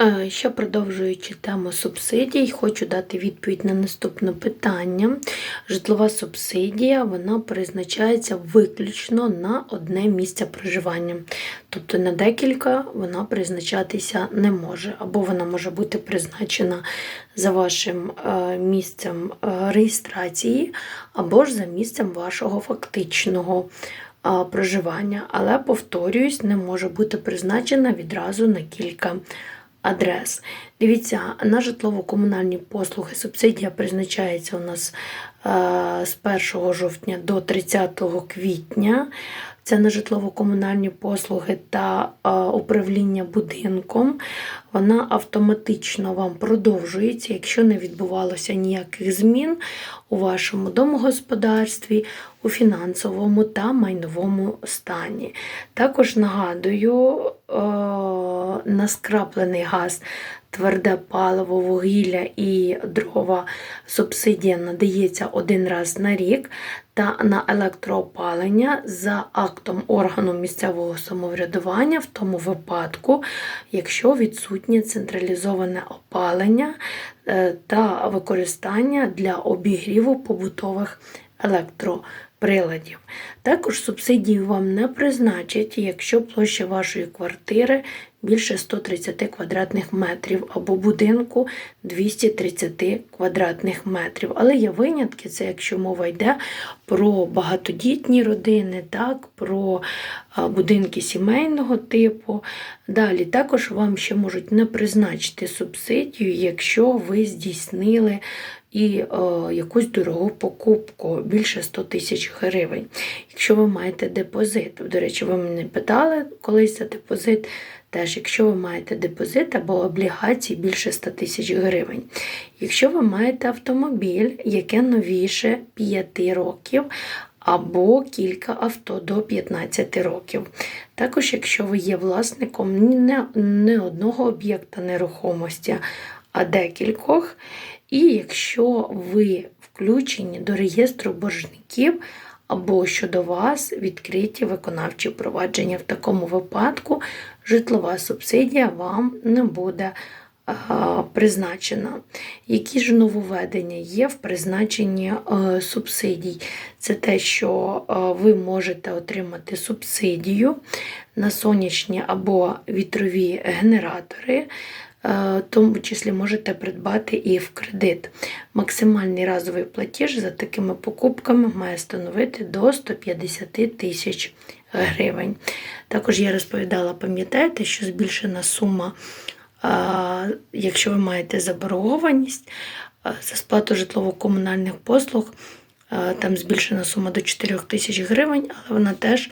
Е, Ще продовжуючи тему субсидій, хочу дати відповідь на наступне питання. Житлова субсидія вона призначається виключно на одне місце проживання. Тобто на декілька вона призначатися не може, або вона може бути призначена за вашим е, місцем е, реєстрації, або ж за місцем вашого фактичного проживання. Але, повторююсь, не може бути призначена відразу на кілька адрес. Дивіться, на житлово-комунальні послуги субсидія призначається у нас е, з 1 жовтня до 30 квітня. Це на житлово-комунальні послуги та управління будинком. Вона автоматично вам продовжується, якщо не відбувалося ніяких змін у вашому домогосподарстві, у фінансовому та майновому стані. Також нагадую, на скраплений газ, тверде паливо, вугілля і дрова субсидія надається один раз на рік, та на електроопалення за актом органу місцевого самоврядування, в тому випадку, якщо відсутнє централізоване опалення е, та використання для обігріву побутових електроприладів. Також субсидії вам не призначать, якщо площа вашої квартири більше 130 квадратних метрів або будинку 230 квадратних метрів. Але є винятки, це якщо мова йде про багатодітні родини, так, про будинки сімейного типу. Далі також вам ще можуть не призначити субсидію, якщо ви здійснили і е, якусь дорогу покупку більше 100 тисяч гривень. Якщо ви маєте депозит, до речі, ви мене питали колись за депозит. Теж, якщо ви маєте депозит або облігації більше 100 тисяч гривень. Якщо ви маєте автомобіль, яке новіше 5 років, або кілька авто до 15 років. Також, якщо ви є власником не, не одного об'єкта нерухомості, а декількох, і якщо ви включені до реєстру боржників, або щодо вас відкриті виконавчі провадження. В такому випадку житлова субсидія вам не буде призначена. Які ж нововведення є в призначенні субсидій? Це те, що ви можете отримати субсидію на сонячні або вітрові генератори. В тому числі можете придбати і в кредит. Максимальний разовий платіж за такими покупками має становити до 150 тисяч гривень. Також я розповідала, пам'ятаєте, що збільшена сума, якщо ви маєте заборгованість за сплату житлово-комунальних послуг, там збільшена сума до 4 тисяч гривень, але вона теж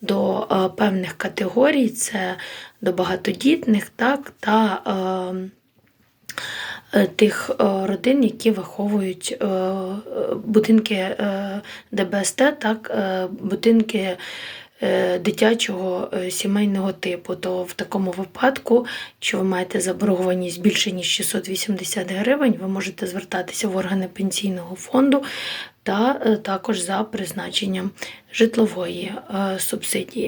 до е, певних категорій, це до багатодітних, так, та е, тих е, родин, які виховують будинки ДБСТ, так, будинки. Е, Дитячого е, сімейного типу, то в такому випадку, якщо ви маєте заборгованість більше ніж 680 гривень, ви можете звертатися в органи пенсійного фонду та е, також за призначенням житлової субсидії.